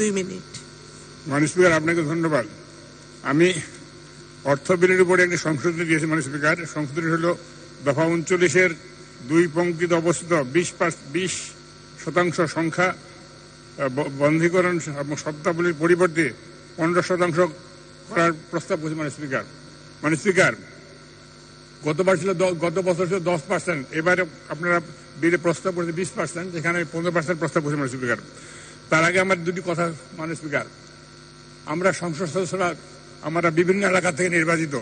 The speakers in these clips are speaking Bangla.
দুই মিনিট। মাননীয় স্পিকার, আপনাকে ধন্যবাদ। আমি অর্থ বিলের উপরে একটি সংশোধনী দিয়েছি, মাননীয় স্পিকার। সংশোধনী হল দফা উনচল্লিশের দুই পঙ্ক্তিতে অবস্থিত বিশ বিশ শতাংশ সংখ্যা বন্ধীকরণ এবং শর্তাবলীর পরিবর্তে পনেরো শতাংশ করার প্রস্তাব করছি মানে স্পিকার। মানে স্পিকার, গতবার ছিল গত বছর ছিল দশ পার্সেন্ট এবারে আপনারা বিলে প্রস্তাব করেছে বিশ পার্সেন্ট যেখানে পনেরো পার্সেন্ট প্রস্তাব করছে মানে স্পিকার। তার আগে আমার দুটি কথা মানে স্পিকার। আমরা সংসদ সদস্যরা, আমরা বিভিন্ন এলাকা থেকে নির্বাচিত।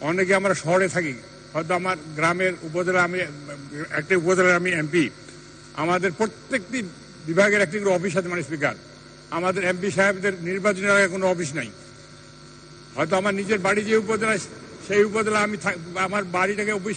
অনেকে আমরা শহরে থাকি। হয়তো আমার গ্রামের উপজেলা আমি, একটা উপজেলার আমি এমপি। আমাদের প্রত্যেকটি বিভাগের একটি করে অফিস আছে মানে স্পিকার। আমাদের এমপি সাহেবদের নির্বাচনী এলাকায় কোনো অফিস নাই। হয়তো আমার নিজের বাড়ি যে উপজেলায়, সেই উপজেলা আমি আমার বাড়িটাকে অফিস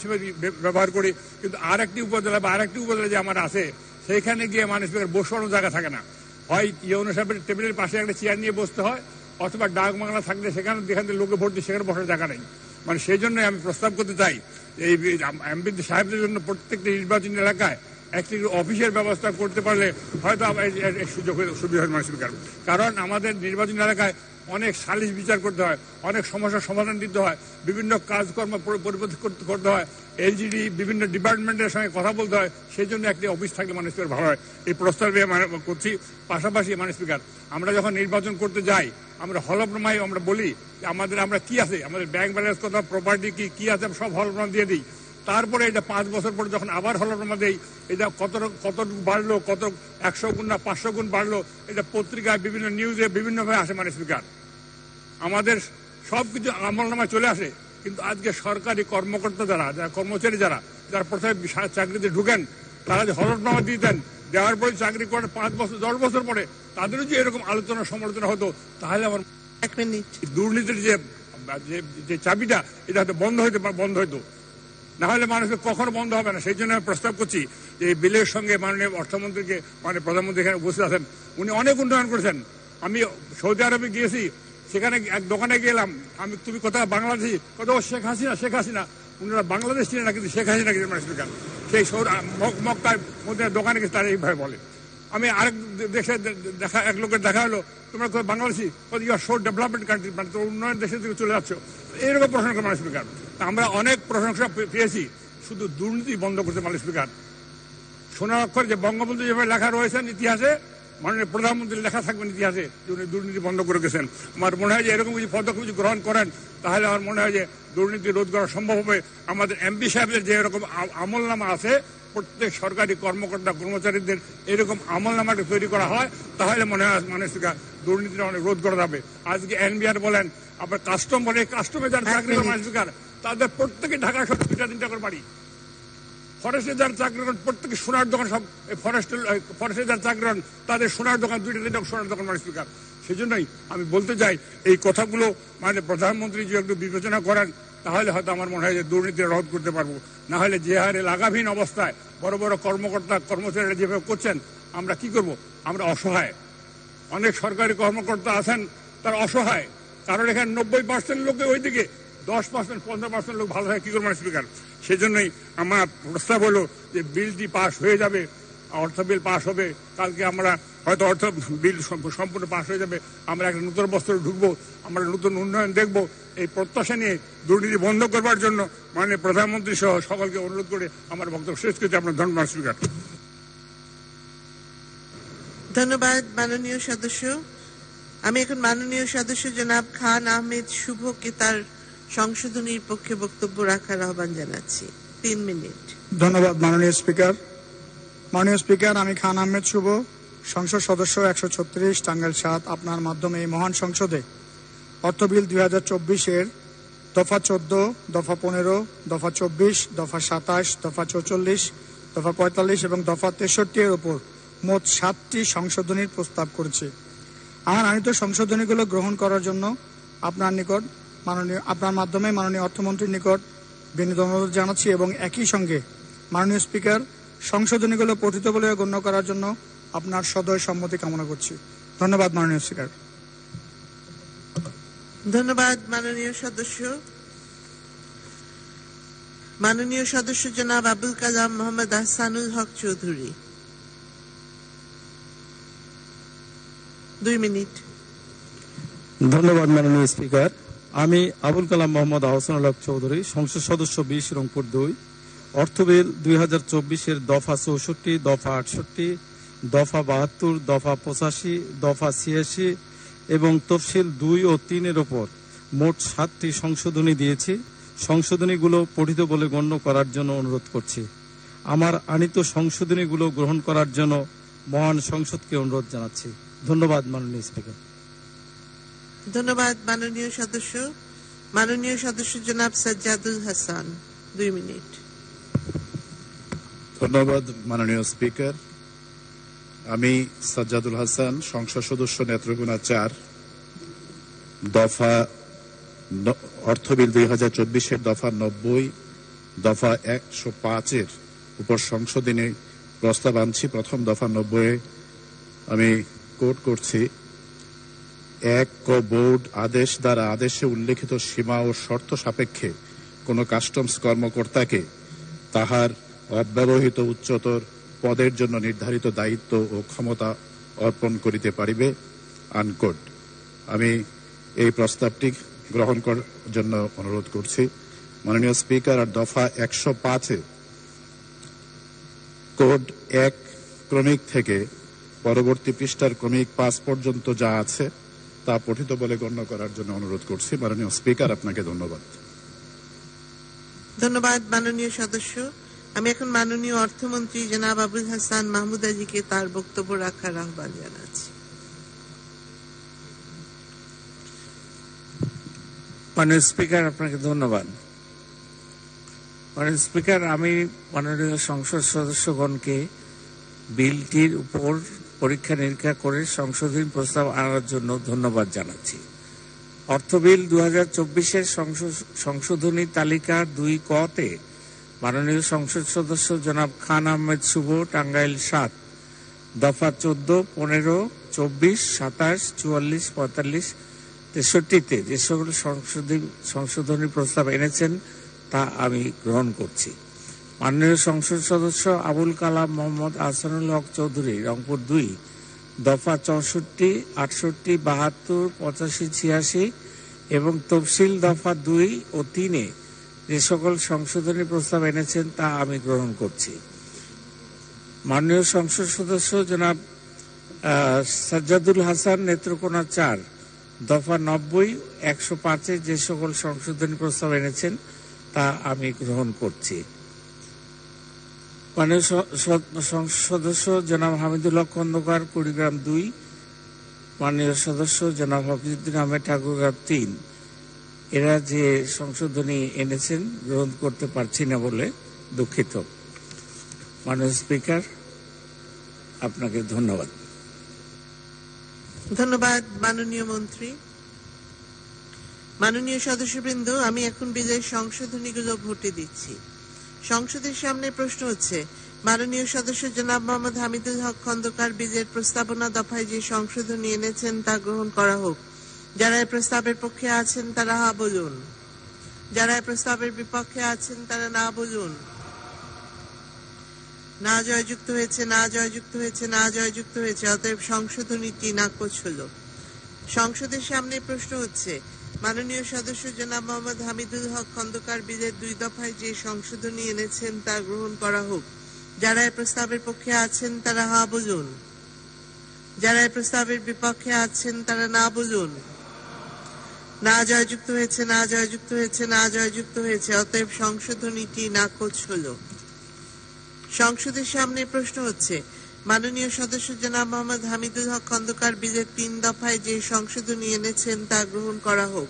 ব্যবহার করি। কিন্তু আর একটি উপজেলা বা আর একটি উপজেলা যে আমার আছে, সেইখানে গিয়ে মানুষ বসানোর জায়গা থাকে না। হয় ইউনো সাহেবের টেবিলের পাশে একটা চেয়ার নিয়ে বসতে হয়, অথবা ডাক বাংলা থাকলে সেখানে, যেখান থেকে লোকে ভোট দিয়ে সেখানে বসার জায়গা নেই। মানে সেই জন্যই আমি প্রস্তাব করতে চাই, এই এমপি সাহেবদের জন্য প্রত্যেকটি নির্বাচনী এলাকায় একটি অফিসের ব্যবস্থা করতে পারলে হয়তো সুযোগ সুবিধা হয় মানুষের কারণ। কারণ আমাদের নির্বাচনী এলাকায় অনেক সালিশ বিচার করতে হয়, অনেক সমস্যার সমাধান দিতে হয়, বিভিন্ন কাজকর্ম পরি- পরিবর্তন করতে হয়। এলজিডি বিভিন্ন ডিপার্টমেন্টের সঙ্গে কথা বলতে হয় সেই জন্য একটি অফিস থাকলে মানুষের ভালো হয়। এই প্রস্তাবে মানে করছি, পাশাপাশি মানে স্পিকার, আমরা যখন নির্বাচন করতে যাই, আমরা হলফনামায় আমরা বলি যে আমাদের আমরা কি আছে, আমাদের ব্যাংক ব্যালেন্স কত প্রপার্টি কি কি আছে, সব হলফনামা দিয়ে দিই। তারপরে এটা পাঁচ বছর পরে যখন আবার হলফনামা দেই, এটা কত কতটুকু বাড়লো, কত একশো গুণ না পাঁচশো গুণ বাড়লো, এটা পত্রিকায় বিভিন্ন নিউজে বিভিন্নভাবে আসে মানে স্পিকার। আমাদের সব কিছু আমলনামায় চলে আসে। কিন্তু আজকে সরকারি কর্মকর্তা যারা যারা কর্মচারী যারা যারা প্রথমে চাকরিতে ঢুকেন তারা যে হলফনামা দিয়ে দেন দেওয়ার পরে চাকরি করে পাঁচ বছর দশ বছর পরে তাদেরও যে এরকম আলোচনা সমালোচনা হতো তাহলে আমার এক মিনিট। দুর্নীতির যে যে- যে চাবিটা এটা হয়তো বন্ধ হইতে বন্ধ হইতো। না হলে মানুষের কখনো বন্ধ হবে না। সেই জন্য আমি প্রস্তাব করছি যে এই বিলের সঙ্গে মাননীয় অর্থমন্ত্রীকে মানে প্রধানমন্ত্রী এখানে উপস্থিত আছেন। উনি অনেক উন্নয়ন করেছেন। আমি সৌদি আরবে গিয়েছি সেখানে এক দোকানে গেলাম। আমি, তুমি কোথাও বাংলাদেশি। কোথাও শেখ হাসিনা শেখ হাসিনা। উনারা বাংলাদেশ ছিলেন না কিন্তু শেখ হাসিনা কিন্তু মানে স্পিকার সেই সৌদি মক- মক্কার মধ্যে দোকানে গেছে তারা এইভাবে বলে। আমি আরেক দেশে দেখা, এক লোকের দেখা হলো, তোমরা কোথাও Bangladeshi? You are development country মানে তোমরা উন্নয়ন দেশের দিকে চলে যাচ্ছ। এইরকম প্রশংসা মানুষ স্পিকার। আমরা অনেক প্রশংসা পেয়েছি। শুধু দুর্নীতি বন্ধ করতে মানুষ স্পিকার। সোনার অক্ষর যে বঙ্গবন্ধু যেভাবে লেখা রয়েছেন ইতিহাসে মাননীয় প্রধানমন্ত্রী লেখা থাকবেন ইতিহাসে যে উনি দুর্নীতি বন্ধ করে গেছেন। আমার মনে হয় যে এরকম কিছু পদক্ষেপ যদি গ্রহণ করেন তাহলে আমার মনে হয় যে দুর্নীতি রোধ করা সম্ভব হবে। আমাদের এমপি সাহেবদের যে এরকম আমলনামা আছে প্রত্যেক সরকারি কর্মকর্তা কর্মচারীদের এরকম আমলনামাটা তৈরি করা হয় তাহলে মনে হয় মানুষকে দুর্নীতিটা অনেক রোধ করা যাবে। আজকে এনবিআর বলেন আবার কাস্টম বলে কাস্টমে যারা চাকরি করে তাদের প্রত্যেকে ঢাকা সব দুইটা তিনটা করে বাড়ি। ফরেস্টে যারা চাকরি করেন প্রত্যেকে সোনার দোকান সব ফরেস্ট ফরেস্টে যারা চাকরি করেন তাদের সোনার দোকান, দুইটা তিনটা সোনার দোকান মানে স্পিকার। সেই জন্যই আমি বলতে চাই, এই কথাগুলো মানে প্রধানমন্ত্রী যদি একটু বিবেচনা করেন, তাহলে হয়তো আমার মনে হয় যে দুর্নীতি রোধ করতে পারব। না হলে যে হারে লাগাভীন অবস্থায় বড় বড় কর্মকর্তা, কর্মচারীরা যেভাবে করছেন, আমরা কি করব? আমরা অসহায়। অনেক সরকারি কর্মকর্তা আছেন, তারা অসহায়। কারণ এখানে নব্বই পার্সেন্ট লোকে ওইদিকে, দশ পার্সেন্ট পনেরো পার্সেন্ট লোক ভালো হয় কি করবে স্পিকার? সেই জন্যই আমার প্রস্তাব হলো যে বিলটি পাস হয়ে যাবে, অর্থ বিল পাস হবে। কালকে আমরা হয়তো অর্থ বিল সম্পূর্ণ পাস হয়ে যাবে। আমরা একটা নতুন বস্ত্র ঢুকবো, আমরা নতুন উন্নয়ন দেখব। এই প্রত্যাশা নিয়ে দুর্নীতি বন্ধ করবার জন্য মাননীয় প্রধানমন্ত্রী সহ সকলকে অনুরোধ করে আমার বক্তব্য শেষ করতে আপনার ধন্যবাদ, স্পিকার। ধন্যবাদ, মাননীয় সদস্য। আমি এখন মাননীয় সদস্য জনাব খান আহমেদ শুভকে তার সংশোধনীর পক্ষে বক্তব্য রাখার আহ্বান জানাচ্ছি। তিন মিনিট। ধন্যবাদ, মাননীয় স্পিকার। মাননীয় স্পিকার, আমি খান আহমেদ শুভ। সংসদ সদস্য একশো ছত্রিশ, টাঙ্গাইল সাত, আপনার মাধ্যমে এই মহান সংসদে। অর্থ বিল দুই হাজার চব্বিশের দফা চোদ্দ, দফা পনেরো, দফা চব্বিশ, দফা সাতাশ, দফা চৌচল্লিশ, দফা পঁয়তাল্লিশ এবং দফা তেষট্টি এর ওপর মোট সাতটি সংশোধনীর প্রস্তাব করেছি। আমার আনিত সংশোধনীগুলো গ্রহণ করার জন্য আপনার নিকট মাননীয় আপনার মাধ্যমে মাননীয় অর্থমন্ত্রীর নিকট বিনীত অনুরোধ জানাচ্ছি এবং একই সঙ্গে মাননীয় স্পিকার সংশোধনীগুলো পঠিত বলে গণ্য করার জন্য আপনার সদয় সম্মতি কামনা করছি। ধন্যবাদ মাননীয় স্পিকার। ধন্যবাদ মাননীয় সদস্য। মাননীয় সদস্য জনাব আবুল কালাম মোহাম্মদ আহসানুল হক চৌধুরী। দুই মিনিট। ধন্যবাদ মাননীয় স্পিকার। আমি আবুল কালাম মোহাম্মদ আহসানুল হক চৌধুরী, সংসদ সদস্য বিশ, রংপুর দুই। অর্থ বিল দুই হাজার চব্বিশের দফা চৌষট্টি, দফা আটষট্টি, দফা বাহাত্তর, দফা পঁচাশি, দফা ছিয়াশি এবং তফসিল দুই ও তিনের ওপর মোট সাতটি সংশোধনী দিয়েছি। সংশোধনীগুলো পঠিত বলে গণ্য করার জন্য অনুরোধ করছি। আমার আনিত সংশোধনীগুলো গ্রহণ করার জন্য মহান সংসদকে অনুরোধ জানাচ্ছি। ধন্যবাদ, মাননীয় স্পিকার। ধন্যবাদ মাননীয় সদস্য। মাননীয় সদস্য জনাব সাজ্জাদুল হাসান, দুই মিনিট। ধন্যবাদ মাননীয় স্পিকার। আমি সাজ্জাদুল হাসান, সংসদ সদস্য নেত্রকোনা চার, দফা অর্থ বিল দুই হাজার চব্বিশের দফা নব্বই, দফা একশো পাঁচের উপর সংশোধনী প্রস্তাব আনছি। প্রথম দফা নব্বই আমি কোট করছি। এক ক বোর্ড আদেশ দ্বারা আদেশে উল্লেখিত সীমা ও শর্ত সাপেক্ষে কোনো কাস্টমস কর্মকর্তাকে তাহার অব্যবহৃত উচ্চতর পদের জন্য নির্ধারিত দায়িত্ব ও ক্ষমতা অর্পণ করিতে পারিবে, আনকোড। আমি এই প্রস্তাবটি গ্রহণ করার জন্য অনুরোধ করছি। মাননীয় স্পিকার, আর দফা একশো পাঁচে কোড এক ক্রমিক থেকে পরবর্তী পৃষ্ঠার ক্রমিক পাঁচ পর্যন্ত যা আছে তা পঠিত বলে গণ্য করার জন্য অনুরোধ করছি। মাননীয় স্পিকার আপনাকে ধন্যবাদ। ধন্যবাদ মাননীয় সদস্য। আমি এখন মাননীয় অর্থমন্ত্রী জনাব আবুল হাসান মাহমুদ আজিকে তার বক্তব্য রাখার আহ্বান জানাচ্ছি। মাননীয় স্পিকার আপনাকে ধন্যবাদ। মাননীয় স্পিকার আমি মাননীয় সংসদ সদস্যগণকে বিলটির উপর পরীক্ষা নিরীক্ষা করে সংশোধনী প্রস্তাব আনার জন্য ধন্যবাদ জানাচ্ছি। অর্থ বিল দু হাজার চব্বিশের সংশোধনী তালিকা দুই কতে মাননীয় সংসদ সদস্য জনাব খান আহমেদ শুভ, টাঙ্গাইল সাত, দফা চোদ্দ, পনেরো, চব্বিশ, সাতাশ, চুয়াল্লিশ, পঁয়তাল্লিশ, তেষট্টিতে যে সকল সংশোধনী সংশোধনী প্রস্তাব এনেছেন তা আমি গ্রহণ করছি। মাননীয় সংসদ সদস্য আবুল কালাম মোহাম্মদ আহসানুল হক চৌধুরী, রংপুর দুই, দফা চৌষট্টি, আটষট্টি, বাহাত্তর, পঁচাশি, ছিয়াশি এবং তফসিল দফা দুই ও তিনে যে সকল সংশোধনী প্রস্তাব এনেছেন তা আমি গ্রহণ করছি। মাননীয় সংসদ সদস্য জনাব সাজ্জাদুল হাসান নেত্রকোনা চার, দফা নব্বই, একশো পাঁচে যে সকল সংশোধনী প্রস্তাব এনেছেন তা আমি গ্রহণ করছি। মাননীয় সদস্য জনাব হামিদুল হক খন্দকার, কুড়িগ্রাম দুই। মাননীয় সদস্য জনাব হাফিজুদ্দিন আহমেদ ঠাকুরগাঁও তিন। এরা যে সংশোধনী এনেছেন, গ্রহণ করতে পারছি না বলে দুঃখিত। মাননীয় স্পিকার, আপনাকে ধন্যবাদ। ধন্যবাদ, মাননীয় মন্ত্রী। মাননীয় সদস্যবৃন্দ, আমি এখন বিলের সংশোধনীগুলো ভোটে দিচ্ছি। সংসদের সামনে প্রশ্ন হচ্ছে মাননীয় সদস্য জনাব মোহাম্মদ হামিদুল হক খন্দকার বিলের প্রস্তাবনা দফায় যে সংশোধনী এনেছেন তা গ্রহণ করা হোক। যারা প্রস্তাবের পক্ষে আছেন তারা হা বলুন। যারা প্রস্তাবের বিপক্ষে আছেন তারা না বলুন। না জয়যুক্ত হয়েছে, না জয়যুক্ত হয়েছে, না জয়যুক্ত হয়েছে, অতএব সংশোধনীটি নাকচ হল। সংসদের সামনে প্রশ্ন হচ্ছে মাননীয় সদস্য জনাব মোহাম্মদ হামিদুল হক খন্দকার বিলের দুই দফায় যে সংশোধনী এনেছেন তা গ্রহণ করা হোক। যারা এই প্রস্তাবের পক্ষে আছেন তারা হা বলুন যারা এই প্রস্তাবের বিপক্ষে আছেন তারা না বলুন না জয়যুক্ত হয়েছে, না জয়যুক্ত হয়েছে, না জয়যুক্ত হয়েছে, অতএব সংশোধনীটি নাকচ হলো। সংসদের সামনে প্রশ্ন হচ্ছে মাননীয় সদস্য জনাব মোহাম্মদ হামিদুল হক খন্দকার বিলের তিন দফায় যে সংশোধনী এনেছেন তা গ্রহণ করা হোক।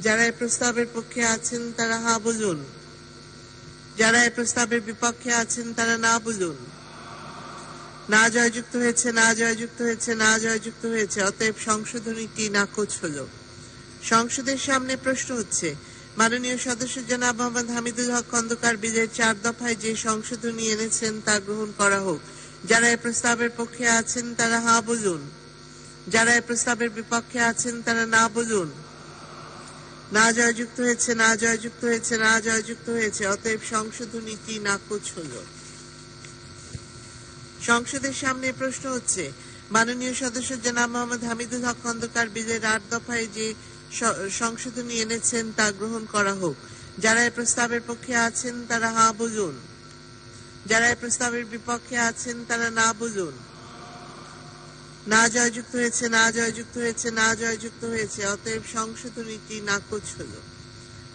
যারা এই প্রস্তাবের পক্ষে আছেন তারা হা বলুন। যারা এই প্রস্তাবের বিপক্ষে আছেন তারা না বলুন। না জয়যুক্ত হয়েছে, না জয়যুক্ত হয়েছে, না জয়যুক্ত হয়েছে, অতএব সংশোধনীটি নাকচ হলো। সংসদের সামনে প্রশ্ন হচ্ছে, মাননীয় সদস্য জনাব মোহাম্মদ হামিদুল হক খন্দকার বিলের চার দফায় যে সংশোধনী এনেছেন তা গ্রহণ করা হোক। যারা এই প্রস্তাবের পক্ষে আছেন, তারা হা বলুন। যারা এই প্রস্তাবের বিপক্ষে আছেন, তারা না বলুন। না জয়যুক্ত হয়েছে, না জয়যুক্ত হয়েছে, না জয়যুক্ত হয়েছে, অতএব সংশোধনীটি নাকচ হলো। সংসদের সামনে প্রশ্ন হচ্ছে, মাননীয় সদস্য জনাব মোহাম্মদ হামিদুল হক খন্দকার বিলের আট দফায় যে সংশোধনী এনেছেন, তা গ্রহণ করা হোক। যারা এই প্রস্তাবের পক্ষে আছেন, তারা হা বুঝুন যারা এই প্রস্তাবের বিপক্ষে আছেন, তারা না বুঝুন। না জয়যুক্ত হয়েছে, না জয়যুক্ত হয়েছে, না জয়যুক্ত হয়েছে, অতএব সংশোধনীটি নাকচ হল।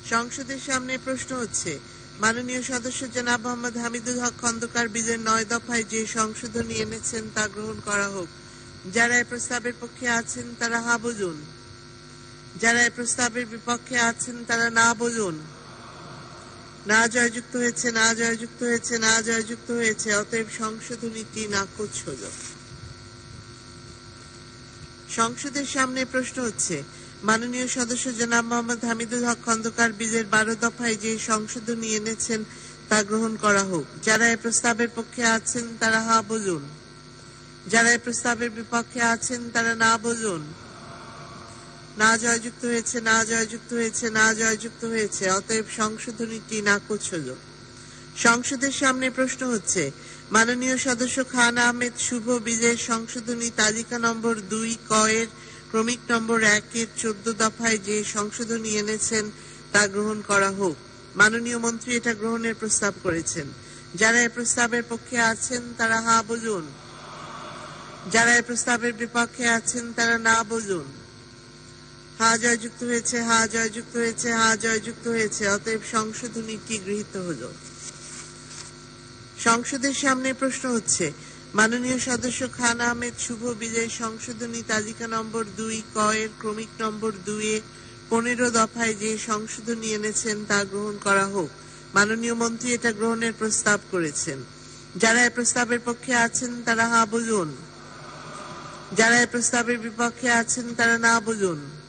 সংসদের সামনে প্রশ্ন হচ্ছে, মাননীয় সদস্য জনাব মোহাম্মদ হামিদুল হক খন্দকার বিলের নয় দফায় যে সংশোধনী এনেছেন তা গ্রহণ করা হোক। যারা এই প্রস্তাবের পক্ষে আছেন, তারা হা বুঝুন। যারা এই প্রস্তাবের বিপক্ষে আছেন, তারা না বলুন না জয়যুক্ত হয়েছে, না জয়যুক্ত হয়েছে, না জয়যুক্ত হয়েছে, অতএব সংশোধনীটি নাকচ হল সংসদের সামনে প্রশ্ন হচ্ছে, মাননীয় সদস্য জনাব মোহাম্মদ হামিদুল হক খন্দকার বিলের বারো দফায় যে সংশোধনী এনেছেন তা গ্রহণ করা হোক। যারা এই প্রস্তাবের পক্ষে আছেন তারা হা বলুন। যারা এই প্রস্তাবের বিপক্ষে আছেন তারা না বলুন। না জয়যুক্ত হয়েছে, না জয়যুক্ত হয়েছে, না জয়যুক্ত হয়েছে, অতএব সংশোধনীটি নাকচ হল সংসদের সামনে প্রশ্ন হচ্ছে, মাননীয় সদস্য খান আহমেদ শুভ বিজয়ের সংশোধনী তালিকা নম্বর দুই ক এর ক্রমিক নম্বর একের চোদ্দ দফায় যে সংশোধনী এনেছেন তা গ্রহণ করা হোক। মাননীয় মন্ত্রী এটা গ্রহণের প্রস্তাব করেছেন। যারা এই প্রস্তাবের পক্ষে আছেন তারা হা বলুন। যারা এই প্রস্তাবের বিপক্ষে আছেন তারা না বলুন। হা জয়যুক্ত হয়েছে, হা জয়যুক্ত হয়েছে, হা জয়যুক্ত হয়েছে। অতএব সংশোধনীটি গৃহীত হলো? সংসদের সামনে প্রশ্ন হচ্ছে, মাননীয় সদস্য খান আহমেদ শুভ বিজয় সংশোধনী তালিকা নম্বর দুই ক ক্রমিক নম্বর দুইয়ে পনেরো দফায় যে সংশোধনী এনেছেন তা গ্রহণ করা হোক। মাননীয় মন্ত্রী এটা গ্রহণের প্রস্তাব করেছেন। যারা এই প্রস্তাবের পক্ষে আছেন তারা হা বলুন। যারা এই প্রস্তাবের বিপক্ষে আছেন তারা না বলুন।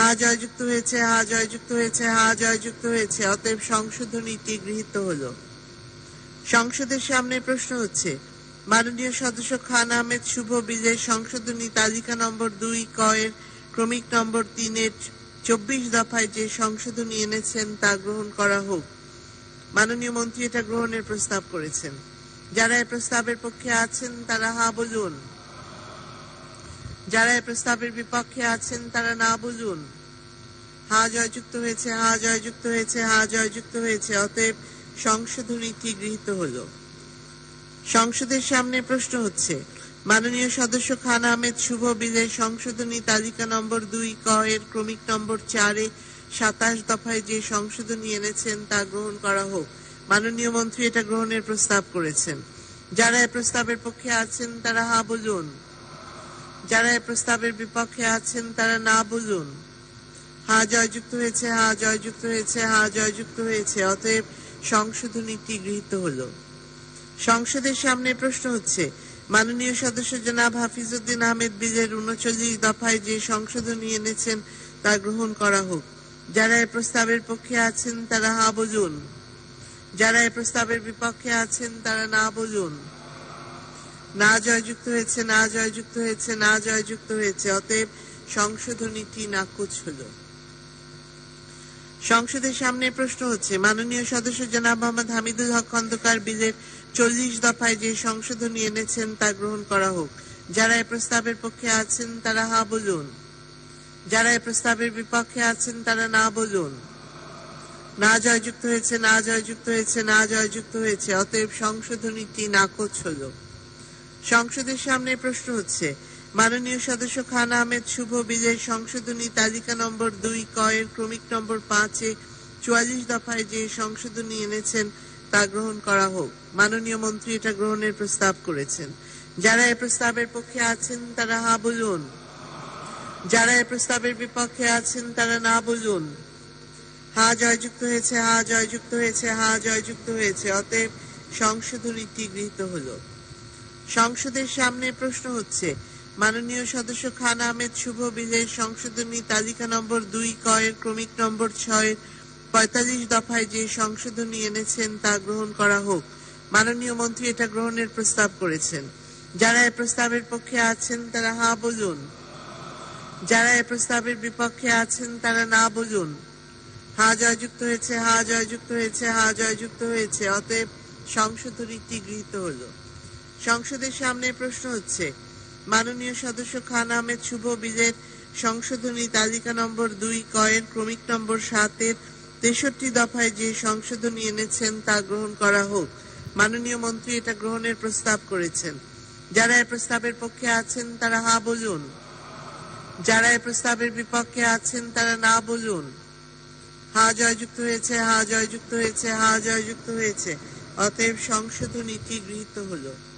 হা জয়যুক্ত হয়েছে, হা জয়যুক্ত হয়েছে, হা জয়যুক্ত হয়েছে। অতএব সংশোধনীটি গৃহীত হল। সংসদের সামনে প্রশ্ন হচ্ছে, মাননীয় সদস্য খান আহমেদ শুভ বিজয় সংশোধনী তালিকা নম্বর দুই কয়ের ক্রমিক নম্বর তিনের চব্বিশ দফায় যে সংশোধনী এনেছেন তা গ্রহণ করা হোক। মাননীয় মন্ত্রী এটা গ্রহণের প্রস্তাব করেছেন। যারা এই প্রস্তাবের পক্ষে আছেন তারা হা বলুন। যারা এই প্রস্তাবের বিপক্ষে আছেন, তারা না বলুন হা জয়যুক্ত হয়েছে, হা জয়যুক্ত হয়েছে, হা জয়যুক্ত হয়েছে, অতএব সংশোধনীটি গৃহীত হল। সংসদের সামনে প্রশ্ন হচ্ছে, মাননীয় সদস্য খান আহমেদ শুভ বিলের সংশোধনী তালিকা নম্বর দুই ক এর ক্রমিক নম্বর চারে সাতাশ দফায় যে সংশোধনী এনেছেন, তা গ্রহণ করা হোক। মাননীয় মন্ত্রী এটা গ্রহণের প্রস্তাব করেছেন। যারা এই প্রস্তাবের পক্ষে আছেন, তারা হা বলুন যারা এই প্রস্তাবের বিপক্ষে আছেন, তারা না বলুন হা জয়যুক্ত হয়েছে, হা জয়যুক্ত হয়েছে, হা জয়যুক্ত হয়েছে, অতএব সংশোধনীটি গৃহীত হলো। সংসদের সামনে প্রশ্ন হচ্ছে, মাননীয় সদস্য জনাব হাফিজউদ্দিন আহমেদ বিলের উনচল্লিশ দফায় যে সংশোধনী এনেছেন, তা গ্রহণ করা হোক। যারা এই প্রস্তাবের পক্ষে আছেন, তারা হা বলুন যারা এই প্রস্তাবের বিপক্ষে আছেন, তারা না বলুন না জয়যুক্ত হয়েছে, না জয়যুক্ত হয়েছে, না জয়যুক্ত হয়েছে, অতএব সংশোধনীটি নাকচ হলো। সংসদের সামনে প্রশ্ন হচ্ছে, মাননীয় সদস্য জনাব মোহাম্মদ হামিদুল হক খন্দকার বিলের চল্লিশ দফায় যে সংশোধনী এনেছেন তা গ্রহণ করা হোক। যারা এই প্রস্তাবের পক্ষে আছেন তারা হা বলুন। যারা এই প্রস্তাবের বিপক্ষে আছেন তারা না বলুন। না জয়যুক্ত হয়েছে, না জয়যুক্ত হয়েছে, না জয়যুক্ত হয়েছে, অতএব সংশোধনীটি নাকচ হলো। সংসদের সামনে প্রশ্ন হচ্ছে, মাননীয় সদস্য খান আহমেদ শুভ বিজয় সংশোধনী তালিকা নম্বর দুই কয়ের ক্রমিক নম্বর পাঁচে চুয়াল্লিশ দফায় যে সংশোধনী এনেছেন তা গ্রহণ করা হোক। মাননীয় মন্ত্রী এটা গ্রহণের প্রস্তাব করেছেন। যারা এ প্রস্তাবের পক্ষে আছেন তারা হা বলুন। যারা এই প্রস্তাবের বিপক্ষে আছেন তারা না বলুন। হা জয়যুক্ত হয়েছে, হা জয়যুক্ত হয়েছে, হা জয়যুক্ত হয়েছে, অতএব সংশোধনীটি গৃহীত হলো। সংসদের সামনে প্রশ্ন হচ্ছে, মাননীয় সদস্য খান আহমেদ শুভ বিলের সংশোধনী তালিকা নম্বর দুই ক এর ক্রমিক নম্বর ছয় পঁয়তাল্লিশ দফায় যে সংশোধনী এনেছেন তা গ্রহণ করা হোক। মাননীয় মন্ত্রী এটা গ্রহণের প্রস্তাব করেছেন। যারা এই প্রস্তাবের পক্ষে আছেন তারা হা বলুন। যারা এ প্রস্তাবের বিপক্ষে আছেন তারা না বলুন। হা জয়যুক্ত হয়েছে, হা জয়যুক্ত হয়েছে, হা জয়যুক্ত হয়েছে, অতএব সংশোধনীটি গৃহীত হলো। সংসদের সামনে প্রশ্ন হচ্ছে, মাননীয় সদস্য খান আহমেদ শুভ বিলের সংশোধনী তালিকা নম্বর দুই কয়ের ক্রমিক নম্বর সাতের তেষট্টি দফায় যে সংশোধনী এনেছেন তা গ্রহণ করা হোক। মাননীয় মন্ত্রী এটা গ্রহণের প্রস্তাব করেছেন। যারা এই প্রস্তাবের পক্ষে আছেন তারা হা বলুন। যারা এই প্রস্তাবের বিপক্ষে আছেন তারা না বলুন। হা জয়যুক্ত হয়েছে, হা জয়যুক্ত হয়েছে, হা জয়যুক্ত হয়েছে। অতএব সংশোধনীটি গৃহীত হলো।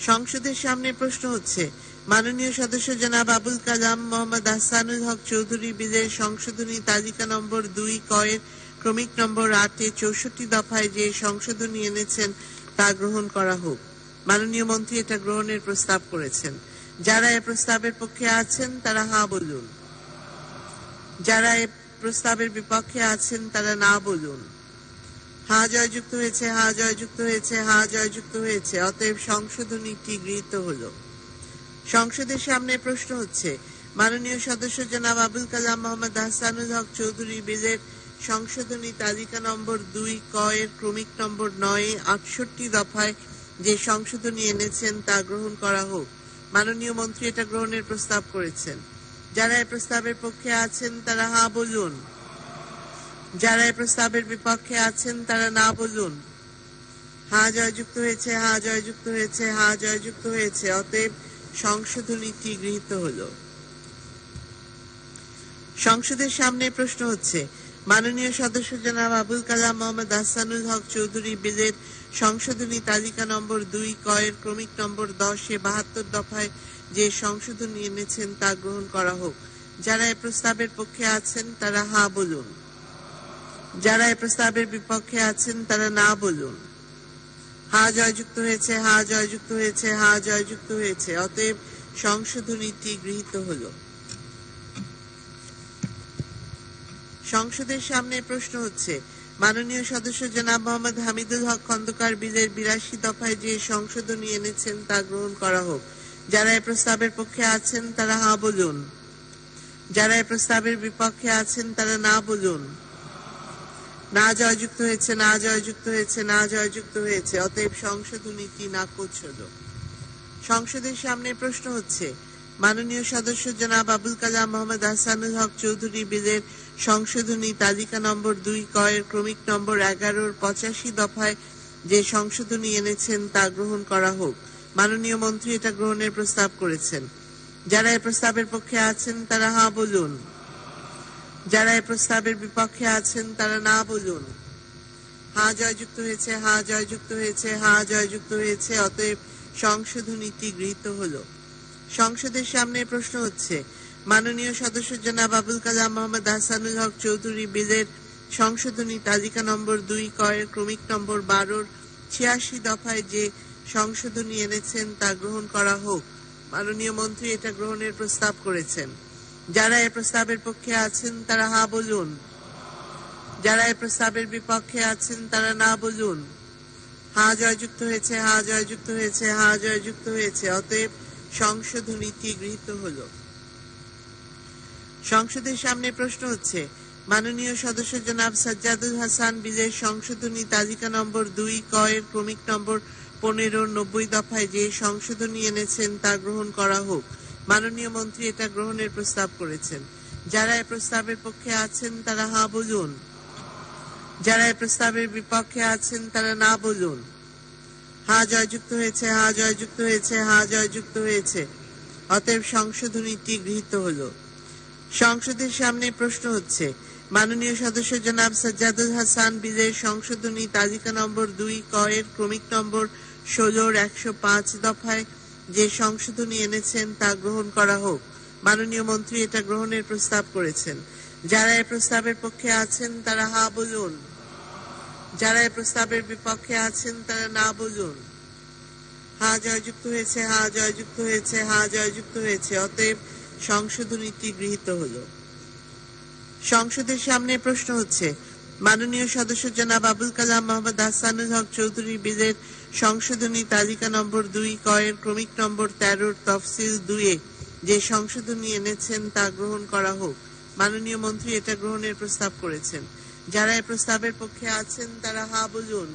সংসদের সামনে প্রশ্ন হচ্ছে, মাননীয় সদস্য জনাব আবুল কালাম মোহাম্মদ আহসানুল হক চৌধুরী বিলের সংশোধনী তালিকা নম্বর দুই কয়ের ক্রমিক নম্বর আটে চৌষট্টি দফায় যে সংশোধনী এনেছেন তা গ্রহণ করা হোক। মাননীয় মন্ত্রী এটা গ্রহণের প্রস্তাব করেছেন। যারা এ প্রস্তাবের পক্ষে আছেন, তারা হা বলুন। যারা এ প্রস্তাবের বিপক্ষে আছেন, তারা না বলুন। হা জয়যুক্ত হয়েছে, হা জয়যুক্ত হয়েছে, হা জয়যুক্ত হয়েছে। অতএব সংশোধনীটি গৃহীত হলো। সংসদের সামনে প্রশ্ন হচ্ছে, মাননীয় সদস্য জনাব আবুল কালাম মোহাম্মদ আহসানুল হক চৌধুরী বিলের সংশোধনী তালিকা নম্বর দুই ক এর ক্রমিক নম্বর নয় আটষট্টি দফায় যে সংশোধনী এনেছেন তা গ্রহণ করা হোক। মাননীয় মন্ত্রী এটা গ্রহণের প্রস্তাব করেছেন। যারা এই প্রস্তাবের পক্ষে আছেন তারা হা বলুন। যারা এই প্রস্তাবের বিপক্ষে আছেন, তারা না বলুন। হা জয়যুক্ত হয়েছে, হা জয়যুক্ত হয়েছে, হা জয়যুক্ত হয়েছে, অতএব সংশোধনীটি গৃহীত হলো। সংসদের সামনে প্রশ্ন হচ্ছে, মাননীয় সদস্য জনাব আবুল কালাম মোহাম্মদ আহসানুল হক চৌধুরী বিলের সংশোধনী তালিকা নম্বর দুই কয়ের ক্রমিক নম্বর দশে বাহাত্তর দফায় যে সংশোধনী এনেছেন তা গ্রহণ করা হোক। যারা এ প্রস্তাবের পক্ষে আছেন, তারা হা বলুন। যারা এ প্রস্তাবের বিপক্ষে আছেন, তারা না বলুন। হা জয়যুক্ত হয়েছে, হা জয়যুক্ত হয়েছে, হা জয়যুক্ত হয়েছে, অতএব সংশোধনীটি গৃহীত হলো। সংসদের সামনে প্রশ্ন হচ্ছে, মাননীয় সদস্য জনাব মোহাম্মদ হামিদুল হক খন্দকার বিলের বিরাশি দফায় যে সংশোধনী এনেছেন, তা গ্রহণ করা হোক। যারা এ প্রস্তাবের পক্ষে আছেন, তারা হা বলুন। যারা এ প্রস্তাবের বিপক্ষে আছেন, তারা না বলুন। না জয়যুক্ত হয়েছে, না জয়যুক্ত হয়েছে, না জয়যুক্ত হয়েছে, অতএব সংশোধনীটি নাকচ হলো সংসদের সামনে প্রশ্ন হচ্ছে, মাননীয় সদস্য জনাব আবুল কালাম মোহাম্মদ আহসানুল হক চৌধুরী বিলের সংশোধনী তালিকা নম্বর দুই কয়ের ক্রমিক নম্বর এগারোর পঁচাশি দফায় যে সংশোধনী এনেছেন তা গ্রহণ করা হোক। মাননীয় মন্ত্রী এটা গ্রহণের প্রস্তাব করেছেন। যারা এই প্রস্তাবের পক্ষে আছেন তারা হা বলুন। যারা এই প্রস্তাবের বিপক্ষে আছেন, তারা না বলুন, হা জয়যুক্ত হয়েছে, হা জয়যুক্ত হয়েছে, হা জয়যুক্ত হয়েছে। অতএব সংশোধনীটি গৃহীত হলো। সংসদের সামনে প্রশ্ন হচ্ছে, মাননীয় সদস্য জনাব আবুল কালাম মোহাম্মদ আহসানুল হক চৌধুরী বিলের সংশোধনী তালিকা নম্বর দুই কয়ের ক্রমিক নম্বর বারোর ছিয়াশি দফায় যে সংশোধনী এনেছেন, তা গ্রহণ করা হোক। মাননীয় মন্ত্রী এটা গ্রহণের প্রস্তাব করেছেন। যারা এ প্রস্তাবের পক্ষে আছেন, তারা হা বলুন। যারা এ প্রস্তাবের বিপক্ষে আছেন, তারা না বলুন। হা জয়যুক্ত হয়েছে, হা জয়যুক্ত হয়েছে, হা জয়যুক্ত হয়েছে, অতএব সংশোধনীটি গৃহীত হলো। সংসদের সামনে প্রশ্ন হচ্ছে, মাননীয় সদস্য জনাব সাজ্জাদুল হাসান বিলের সংশোধনী তালিকা নম্বর দুই কয়ের ক্রমিক নম্বর পনেরো, নব্বই দফায় যে সংশোধনী এনেছেন, তা গ্রহণ করা হোক। মাননীয় মন্ত্রী এটা গ্রহণের প্রস্তাব করেছেন। যারা এ প্রস্তাবের পক্ষে আছেন, তারা হা বলুন। যারা এ প্রস্তাবের বিপক্ষে আছেন, তারা না বলুন। হা জয়যুক্ত হয়েছে, হা জয়যুক্ত হয়েছে, হা জয়যুক্ত হয়েছে। অতএব সংশোধনীটি গৃহীত হলো। সংসদের সামনে প্রশ্ন হচ্ছে, মাননীয় সদস্য জনাব সাজ্জাদুল হাসান বিলের সংশোধনী তালিকা নম্বর দুই কয়ের ক্রমিক নম্বর ষোলোর একশো পাঁচ দফায় যে সংশোধনী এনেছেন তা গ্রহণ করা হোক। মাননীয় মন্ত্রী এটা গ্রহণের প্রস্তাব করেছেন। যারা এ প্রস্তাবের পক্ষে আছেন, তারা হা বলুন। যারা এ প্রস্তাবের বিপক্ষে আছেন, তারা না বলুন। হা জয়যুক্ত হয়েছে, হা জয়যুক্ত হয়েছে, হা জয়যুক্ত হয়েছে, অতএব সংশোধনীটি গৃহীত হলো। সংসদের সামনে প্রশ্ন হচ্ছে মাননীয় সদস্য জনাব আবুল কালাম মোহাম্মদ আহসানুল হক চৌধুরী বিলের সংশোধনী তালিকা নম্বর দুই কয়ের ক্রমিক নম্বর তেরোর তফসিল দুয়ে যে সংশোধনী এনেছেন তা গ্রহণ করা হোক। মাননীয় মন্ত্রী এটা গ্রহণের প্রস্তাব করেছেন। যারা এ প্রস্তাবের পক্ষে আছেন তারা হা বলুন।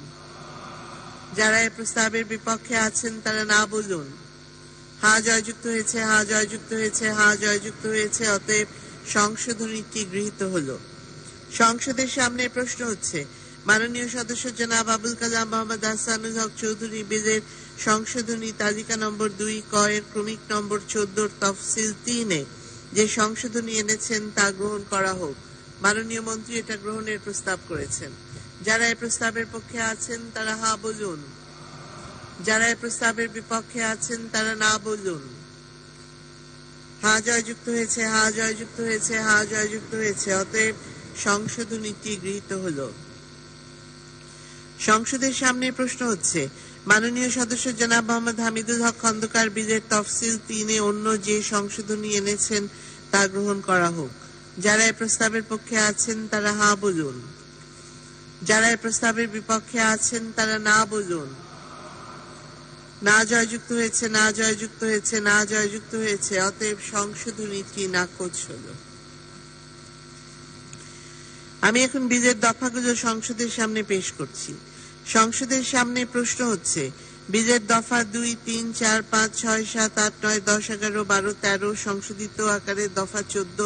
যারা এই প্রস্তাবের বিপক্ষে আছেন তারা না বলুন। হা জয়যুক্ত হয়েছে, হা জয়যুক্ত হয়েছে, হা জয়যুক্ত হয়েছে, অতএব সংশোধনীটি গৃহীত হলো। সংসদের সামনে প্রশ্ন হচ্ছে, মাননীয় সদস্য জনাব আবুল কালাম মোহাম্মদ হাসানুল হক চৌধুরী বিলের সংশোধনী তালিকা নম্বর দুই ক এর ক্রমিক নম্বর চোদ্দোর তফসিল তিনে যে সংশোধনী এনেছেন তা গ্রহণ করা হোক। মাননীয় মন্ত্রী এটা গ্রহণের প্রস্তাব করেছেন। যারা এই প্রস্তাবের পক্ষে আছেন তারা হা বলুন। যারা এই প্রস্তাবের বিপক্ষে আছেন তারা না বলুন। হা জয়যুক্ত হয়েছে, হা জয়যুক্ত হয়েছে, হা জয়যুক্ত হয়েছে। অতএব সংশোধনীটি গৃহীত হলো। সংসদের সামনে প্রশ্ন হচ্ছে, মাননীয় সদস্য জনাব মোহাম্মদ হামিদুল হক খন্দকার বিলের তফসিল তিনে অন্য যে সংশোধনী এনেছেন তা গ্রহণ করা হোক। যারা এই প্রস্তাবের পক্ষে আছেন তারা হা বলুন। যারা এই প্রস্তাবের বিপক্ষে আছেন তারা না বলুন। না জয়যুক্ত হয়েছে, না জয়যুক্ত হয়েছে, না জয়যুক্ত হয়েছে, অতএব সংশোধনীটি নাকচ হলো। আমি এখন বিলের দফাগুলো সংসদের সামনে পেশ করছি। সংসদের সামনে প্রশ্ন হচ্ছে বিলের দফা দুই, তিন, চার, পাঁচ, ছয়, সাত, আট, নয়, দশ, এগারো, বারো, তেরো, সংশোধিত আকারে দফা চোদ্দ,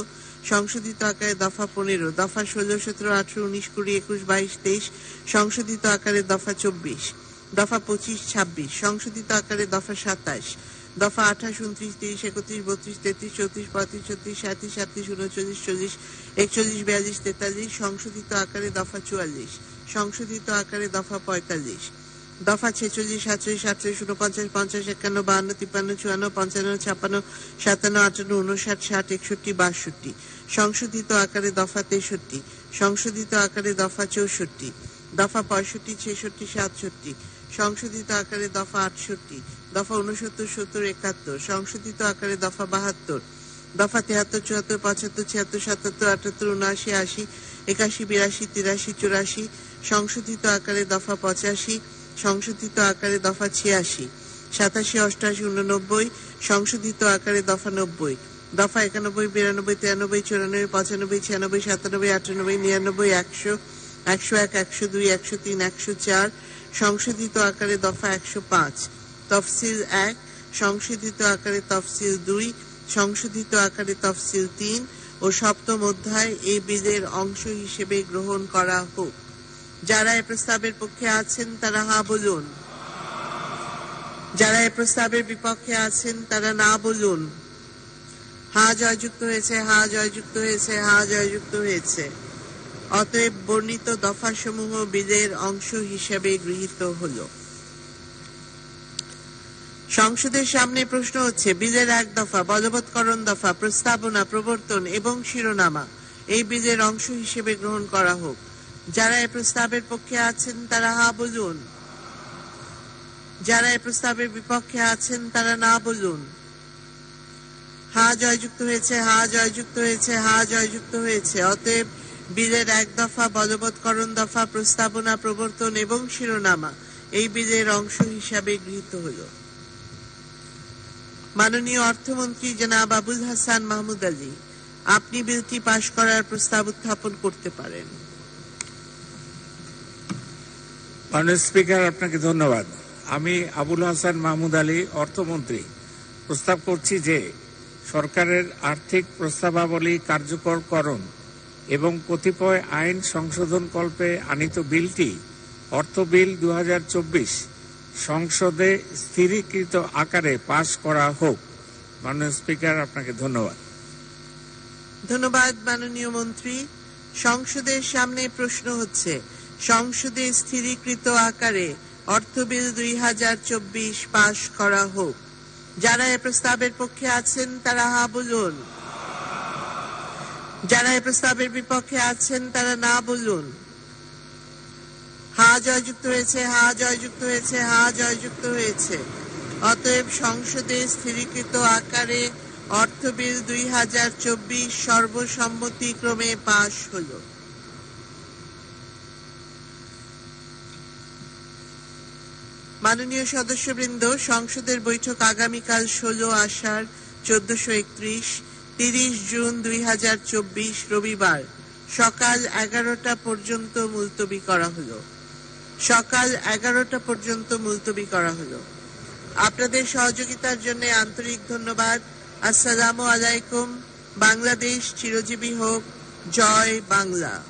সংশোধিত আকারে দফা পনেরো, দফা ষোলো, সতেরো, আঠারো, উনিশ, কুড়ি, একুশ, বাইশ, তেইশ, সংশোধিত আকারে দফা চব্বিশ, দফা পঁচিশ, ছাব্বিশ, সংশোধিত আকারে দফা সাতাশ দফা আঠাশ, উনত্রিশ, তিরিশ, একত্রিশ, বত্রিশ, তেত্রিশ, চৌত্রিশ, পঁয়ত্রিশ, ছত্রিশ, সাঁত্রিশ সাতত্রিশ উনচল্লিশ, চল্লিশ, একচল্লিশ, বিয়াল্লিশ, তেতাল্লিশ, সংশোধিত আকারে দফা চুয়াল্লিশ, সংশোধিত আকারে দফা পঁয়তাল্লিশ, দফা ছেচল্লিশ, সাতচল্লিশ সাতচল্লিশ, উনপঞ্চাশ, পঞ্চাশ, একান্ন, বাহান্ন, তিপ্পান্ন, চুয়ান্ন, পঞ্চান্ন, ছাপ্পান্ন, সাতান্ন, আটান্ন, উনষাট, ষাট, একষট্টি, বাষট্টি, সংশোধিত আকারে দফা তেষট্টি, সংশোধিত আকারে দফা চৌষট্টি, দফা পঁয়ষট্টি, ছেষট্টি, সাতষট্টি, সংশোধিত আকারে দফা আটষট্টি দফা উনসত্তর সত্তর, একাত্তর, সংশোধিত আকারে দফা বাহাত্তর, দফা তেহাত্তর, চুয়াত্তর, পঁচাত্তর, ছিয়াত্তর, সাতাত্তর, আটাত্তর, উনআশি, আশি, একাশি, বিরাশি, তিরাশি, চুরাশি, সংশোধিত আকারে দফা পঁচাশি, সংশোধিত আকারে দফা ছিয়াশি, সাতাশি, অষ্টাশি, উননব্বই, সংশোধিত আকারে দফা নব্বই, দফা একানব্বই, বিরানব্বই, তিরানব্বই, চুরানব্বই, পঁচানব্বই, ছিয়ানব্বই, সাতানব্বই, আটানব্বই, নিরানব্বই, একশো একশো এক, একশো দুই, একশো তিন, একশো চার, সংশোধিত আকারে দফা একশো পাঁচ তফসিল এক, সংশোধিত আকারে তফসিল দুই, সংশোধিত আকারে তফসিল তিন ও সপ্তম অধ্যায় এই বিলের অংশ হিসেবে গ্রহণ করা হোক। যারা এ প্রস্তাবের পক্ষে আছেন, তারা হা বলুন। যারা এ প্রস্তাবের বিপক্ষে আছেন, তারা না বলুন। হা জয়যুক্ত হয়েছে, হা জয়যুক্ত হয়েছে, হা জয়যুক্ত হয়েছে। অতএব বর্ণিত দফাসমূহ বিলের অংশ হিসেবে গৃহীত হলো। সংসদের সামনে প্রশ্ন হচ্ছে বিলের এক দফা, বলবৎকরণ দফা, প্রস্তাবনা, প্রবর্তন এবং শিরোনামা, এই বিলের অংশ হিসেবে গ্রহণ করা হোক। যারা এই প্রস্তাবের পক্ষে আছেন, তারা হা বলুন যারা এই প্রস্তাবের বিপক্ষে আছেন, তারা না বলুন হা জয়যুক্ত হয়েছে, হা জয়যুক্ত হয়েছে, হা জয়যুক্ত হয়েছে। অতএব বিলের এক দফা, বলবৎকরণ দফা, প্রস্তাবনা, প্রবর্তন এবং শিরোনামা, এই বিলের অংশ হিসাবে গৃহীত হলো। মাননীয় অর্থমন্ত্রী জনাব আবুল হাসান মাহমুদ আলী, আপনি বিলটি পাশ করার প্রস্তাব উত্থাপন করতে পারেন। মাননীয় স্পিকার, আপনাকে ধন্যবাদ। আমি আবুল হাসান মাহমুদ আলী, অর্থমন্ত্রী। প্রস্তাব করছি যে, সরকারের আর্থিক প্রস্তাবাবলী কার্যকরকরণ এবং কতিপয় আইন সংশোধন কল্পে আনিত বিলটি, অর্থ বিল দু হাজার চব্বিশ সংসদে স্থিরীকৃত আকারে পাশ করা হোক। মাননীয় স্পিকার, আপনাকে ধন্যবাদ। ধন্যবাদ, মাননীয় মন্ত্রী। সংসদের সামনে প্রশ্ন হচ্ছে, সংসদে স্থিরীকৃত আকারে অর্থ বিল দুই হাজার চব্বিশ পাশ করা হোক। যারা এ প্রস্তাবের পক্ষে আছেন, তারা হা বলুন। যারা এ প্রস্তাবের বিপক্ষে আছেন, তারা না বলুন। হা জয়যুক্ত হয়েছে, হা জয়যুক্ত হয়েছে, হা জয়যুক্ত হয়েছে। অতএব সংসদে স্থিরীকৃত আকারে অর্থ বিল দুই হাজার চব্বিশ সর্বসম্মতিক্রমে পাশ হল। মাননীয় সদস্যবৃন্দ, সংসদের বৈঠক আগামীকাল ষোলো আষাঢ় চোদ্দশো একত্রিশ, তিরিশ জুন দুই হাজার চব্বিশ রবিবার। সকাল এগারোটা পর্যন্ত মুলতবি করা হলো। সকাল এগারোটা পর্যন্ত মুলতবি করা হলো। আপনাদের সহযোগিতার জন্য আন্তরিক ধন্যবাদ। আসসালামু আলাইকুম। বাংলাদেশ চিরজীবী হোক। জয় বাংলা।